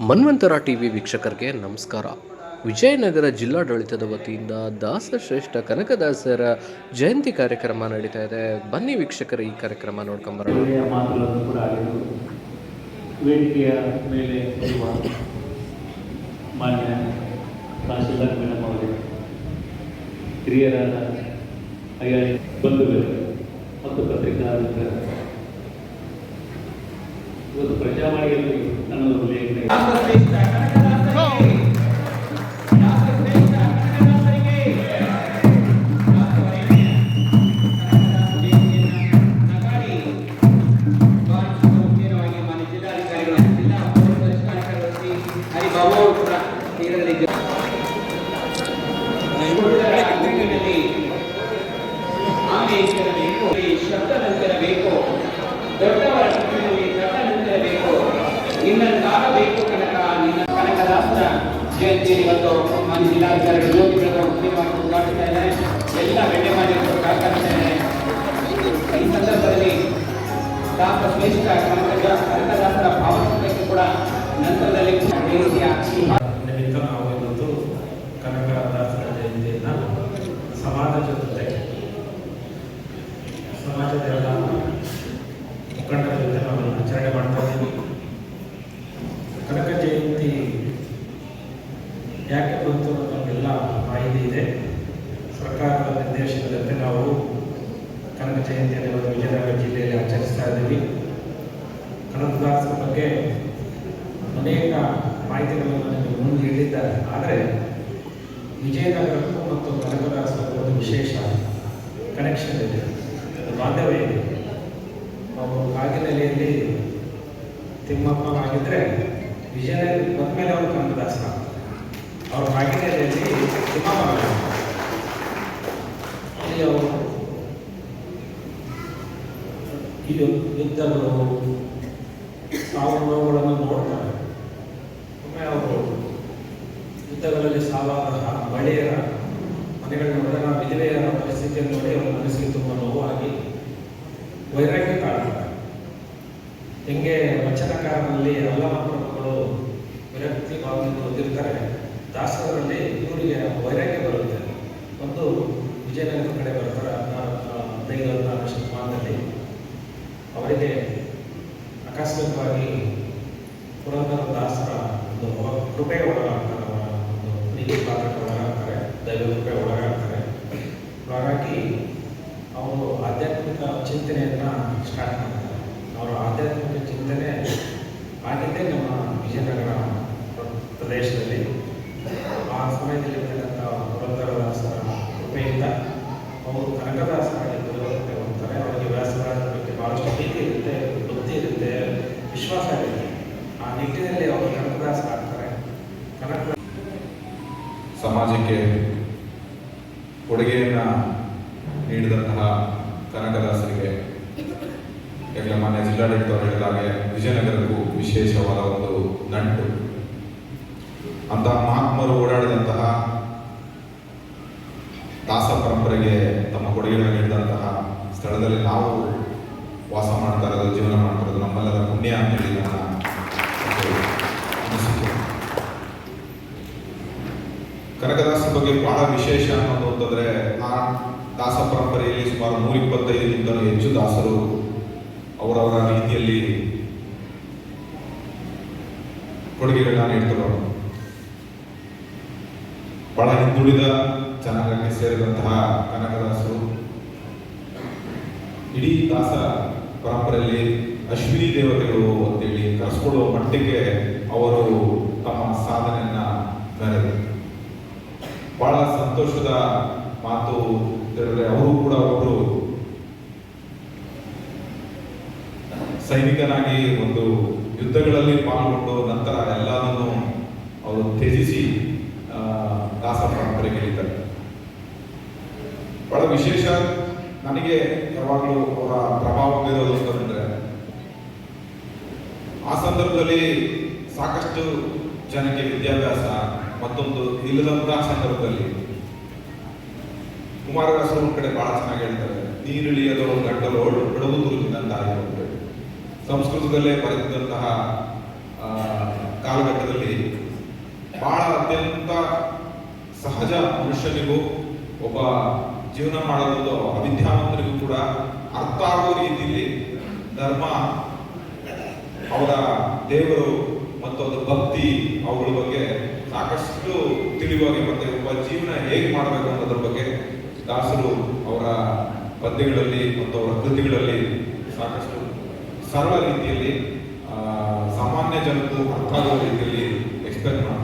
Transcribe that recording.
ಮನ್ವಂತರ TV ವೀಕ್ಷಕರಿಗೆ ನಮಸ್ಕಾರ. ವಿಜಯನಗರ ಜಿಲ್ಲಾಡಳಿತದ ವತಿಯಿಂದ ದಾಸಶ್ರೇಷ್ಠ ಕನಕದಾಸರ ಜಯಂತಿ ಕಾರ್ಯಕ್ರಮ ನಡೀತಾ ಇದೆ. ಬನ್ನಿ ವೀಕ್ಷಕರ, ಈ ಕಾರ್ಯಕ್ರಮ ನೋಡ್ಕೊಂಬರೋಣ ವೇದಿಕೆಯ ಮೇಲೆ ಮಾನ್ಯ ಹಿರಿಯರಾದ ಮತ್ತು ಪತ್ರಿಕಾ. ಇವತ್ತು ಪ್ರಜಾವಾಣಿಯಲ್ಲಿ ನನ್ನ ಲೇಖನ ಇವತ್ತು ನಮ್ಮ ಉದ್ಘಾಟಿಸ್ತಾ ಇದ್ದಾರೆ. ಎಲ್ಲ ಬೆಣ್ಣೆ ಸಹಕರಿಸ್ತಾ ಇದ್ದಾರೆ. ಈ ಸಂದರ್ಭದಲ್ಲಿ ಶ್ರೇಷ್ಠ ಭಾವಚಿತ್ರಕ್ಕೆ ಕೂಡ ನಂತರದಲ್ಲಿ ರೀತಿಯ ಕನಕದಾಸರ ಜಯಂತಿಯನ್ನು ಸಮಾಜದ ಜೊತೆ ಸಮಾಜದ ಎಲ್ಲ ಮುಖಂಡರ ಜೊತೆ ನಾವು ಆಚರಣೆ ಮಾಡ್ತಾ ಇದ್ದೀವಿ ಕನಕ ಜಯಂತಿ ಯಾಕೆ ಬಂತು ಅನ್ನೋದು ನಮಗೆಲ್ಲ ಮಾಹಿತಿ ಇದೆ. ಸರ್ಕಾರದ ನಿರ್ದೇಶನದಂತೆ ನಾವು ಕನಕ ಜಯಂತಿಯನ್ನು ವಿಜಯನಗರ ಜಿಲ್ಲೆಯಲ್ಲಿ ಆಚರಿಸ್ತಾ ಇದ್ದೀವಿ. ಕನಕದಾಸರ ಬಗ್ಗೆ ಅನೇಕ ಮಾಹಿತಿಗಳನ್ನು ನಿಮಗೆ ಮುಂದೆ ನೀಡಿದ್ದಾರೆ. ಆದರೆ ವಿಜಯನಗರಕ್ಕೂ ಮತ್ತು ಕನಕದಾಸರಿಗೂ ಒಂದು ವಿಶೇಷ ಕನೆಕ್ಷನ್ ಇದೆ. ಬಾಂಧವ್ಯ ಇದೆ. ಅವರು ಕಾಗಿನೆಲೆಯಲ್ಲಿ ತಿಮ್ಮಪ್ಪನಾಗಿದ್ದರೆ ವಿಜಯನಗರ ಬಂದಮೇಲೆ ಅವರು ಕನಕದಾಸ ಅವರು ತಿಮ್ಮಪ್ಪನಾಗಿದ್ದರು ಇದು ಅವರು ಯುದ್ಧಗಳು ಸಾವು ನೋವುಗಳನ್ನು ನೋಡ್ತಾರೆ ಒಮ್ಮೆ ಅವರು ಯುದ್ಧಗಳಲ್ಲಿ ಸಾವಾದ ಮಳೆಯರ ಮನೆಗಳನ್ನ ನೋಡಿದಾಗ ವಿಧವೆಯರ ಪರಿಸ್ಥಿತಿಯನ್ನು ನೋಡಿ ಅವರ ಮನಸ್ಸಿಗೆ ತುಂಬ ನೋವಾಗಿ ವೈರಾಗ್ಯ ಕಾಡ್ತಾರೆ ಹೆಂಗೆ ವಚನಕಾರನಲ್ಲಿ ಎಲ್ಲ ಮಕ್ಕಳು ವಿರಕ್ತಿ ಭಾವನೆಯನ್ನು ಹೊಂದಿರ್ತಾರೆ ದಾಸರಲ್ಲಿ ಇವರಿಗೆ ವೈರಾಗ್ಯ ಬರುತ್ತೆ. ಒಂದು ವಿಜಯನಗರ ಕಡೆ ಬರ್ತಾರೆ. ಹದಿನೈದು, ಹದಿನಾರು ಶತಮಾನದಲ್ಲಿ ಅವರಿಗೆ ಆಕಸ್ಮಿಕವಾಗಿ ಪುರಂದರ ದಾಸರ ಒಂದು ಕೃಪೆ ಒಳಗಾಗ್ತಾರೆ. ಅವರ ಒಂದು ನೀತಿ ಪಾತ್ರಕ್ಕೆ ಒಳಗಾಗ್ತಾರೆ. ದೈವ ಕೃಪೆ ಒಳಗಾಗ್ತಾರೆ. ಹಾಗಾಗಿ, ಅವರು ಆಧ್ಯಾತ್ಮಿಕ ಚಿಂತನೆಯನ್ನು ಸ್ಟಾರ್ಟ್ ಮಾಡ್ತಾರೆ ಅವರ ಆಧ್ಯಾತ್ಮಿಕ ಚಿಂತನೆ ಆಗಿದ್ದೇ ನಮ್ಮ ವಿಜಯನಗರ ಪ್ರ- ಪ್ರದೇಶದಲ್ಲಿ ಆ ಸಮಯದಲ್ಲಿ ಇರ್ತಕ್ಕಂಥ ಪುರಂದರ ದಾಸರ ಕೃಪೆಯಿಂದ ಅವರು ಕನಕದಾಸ ಪರಿವರ್ತನೆ ಹೊಂದ್ತಾರೆ ಅವರಿಗೆ ವ್ಯಾಸರಾಜರ ಬಗ್ಗೆ ಬಹಳಷ್ಟು ಪ್ರೀತಿ ಇರುತ್ತೆ, ಬುದ್ಧಿ ಇರುತ್ತೆ, ವಿಶ್ವಾಸ ಇರುತ್ತೆ. ಆ ನಿಟ್ಟಿನಲ್ಲಿ ಅವರು ಕನಕದಾಸರಾಗ್ತಾರೆ ಕನಕ ಸಮಾಜಕ್ಕೆ ಕೊಡುಗೆಯನ್ನ ನೀಡಿದಂತಹ ಕನಕದಾಸರಿಗೆ ಈಗಲೇ ಮಾನ್ಯ ಜಿಲ್ಲಾಡಳಿತವರು ಹೇಳಿದಾಗೆ ವಿಜಯನಗರಕ್ಕೂ ವಿಶೇಷವಾದ ಒಂದು ನಂಟು. ಅಂತಹ ಮಹಾತ್ಮರು ಓಡಾಡಿದಂತಹ ದಾಸ ಪರಂಪರೆಗೆ ಕೊಡುಗೆಯನ್ನು ನೀಡಿದಂತಹ ಸ್ಥಳದಲ್ಲಿ ನಾವು ವಾಸ ಮಾಡ್ತಾ ಇರೋದು, ಜೀವನ ಮಾಡ್ತಾ ಇರೋದು ನಮ್ಮೆಲ್ಲರ ಪುಣ್ಯ ಅಂತೇಳಿ ನನ್ನ ಕನಕದಾಸ ಬಗ್ಗೆ ಬಹಳ ವಿಶೇಷ ಅನ್ನೋದು ಅಂತಂದ್ರೆ ಆ ದಾಸ ಪರಂಪರೆಯಲ್ಲಿ ಸುಮಾರು ನೂರ ಇಪ್ಪತ್ತೈದಕ್ಕಿಂತಲೂ ಹೆಚ್ಚು ದಾಸರು ಅವರವರ ರೀತಿಯಲ್ಲಿ ಕೊಡುಗೆಗಳನ್ನ ನೀಡ್ತಾರೆ ಬಹಳ ಹಿಂದುಳಿದ ಜನಾಂಗಕ್ಕೆ ಸೇರಿದಂತಹ ಕನಕದಾಸರು. ಇಡೀ ದಾಸ ಪರಂಪರೆಯಲ್ಲಿ ಅಶ್ವಿನಿ ದೇವತೆಗಳು ಅಂತೇಳಿ ಕರೆಸ್ಕೊಳ್ಳುವ ಮಟ್ಟಿಗೆ ಅವರು ತಮ್ಮ ಸಾಧನೆಯನ್ನ ಮೆರೆದರು ಬಹಳ ಸಂತೋಷದ ಮಾತು ಅಂತೇಳಿದ್ರೆ ಅವರು ಕೂಡ ಒಬ್ರು ಸೈನಿಕನಾಗಿ ಒಂದು ಯುದ್ಧಗಳಲ್ಲಿ ಪಾಲ್ಗೊಂಡು ನಂತರ ಎಲ್ಲದನ್ನು ಅವರು ತ್ಯಜಿಸಿ ಆ, ದಾಸ ಪರಂಪರೆಗೆ ಇಳಿತಾರೆ ಬಹಳ ವಿಶೇಷ ನನಗೆ ಯಾವಾಗಲೂ ಅವರ ಪ್ರಭಾವ ಬೀರೋದು ಆ ಸಂದರ್ಭದಲ್ಲಿ ಸಾಕಷ್ಟು ಜನಕ್ಕೆ ವಿದ್ಯಾಭ್ಯಾಸ ಮತ್ತೊಂದು ಇಲ್ಲದಂತಹ ಸಂದರ್ಭದಲ್ಲಿ ಕುಮಾರವ್ಯಾಸರು ಒಂದ್ ಕಡೆ ಬಹಳ ಚೆನ್ನಾಗಿ ಹೇಳ್ತಾರೆ ನೀರಿಳಿಯದವರು ಗಂಟಲೋಳು ಬಿಡುವುದು ತುರುಕಿದಂತಹ ಸಂಸ್ಕೃತದಲ್ಲೇ ಬರೆದಿದ್ದಂತಹ ಕಾಲಘಟ್ಟದಲ್ಲಿ ಬಹಳ ಅತ್ಯಂತ ಸಹಜ ಮನುಷ್ಯನಿಗೂ ಒಬ್ಬ ಜೀವನ ಮಾಡೋದು ಅವಿದ್ಯಾವಂತರಿಗೂ ಕೂಡ ಅರ್ಥ ಆಗುವ ರೀತಿಯಲ್ಲಿ ಧರ್ಮ, ಅವರ ದೇವರು ಮತ್ತು ಅದರ ಭಕ್ತಿ ಅವುಗಳ ಬಗ್ಗೆ ಸಾಕಷ್ಟು ತಿಳಿವಾಗಿ ಮತ್ತೆ ಒಬ್ಬ ಜೀವನ ಹೇಗೆ ಮಾಡಬೇಕು ಅನ್ನೋದ್ರ ಬಗ್ಗೆ ದಾಸರು ಅವರ ಪದ್ಯಗಳಲ್ಲಿ ಮತ್ತು ಅವರ ಕೃತಿಗಳಲ್ಲಿ ಸಾಕಷ್ಟು ಸರಳ ರೀತಿಯಲ್ಲಿ ಸಾಮಾನ್ಯ ಜನಕ್ಕೂ ಅರ್ಥ ಆಗೋ ರೀತಿಯಲ್ಲಿ ಎಕ್ಸ್ಪ್ಲೇನ್ ಮಾಡ್ತಾರೆ.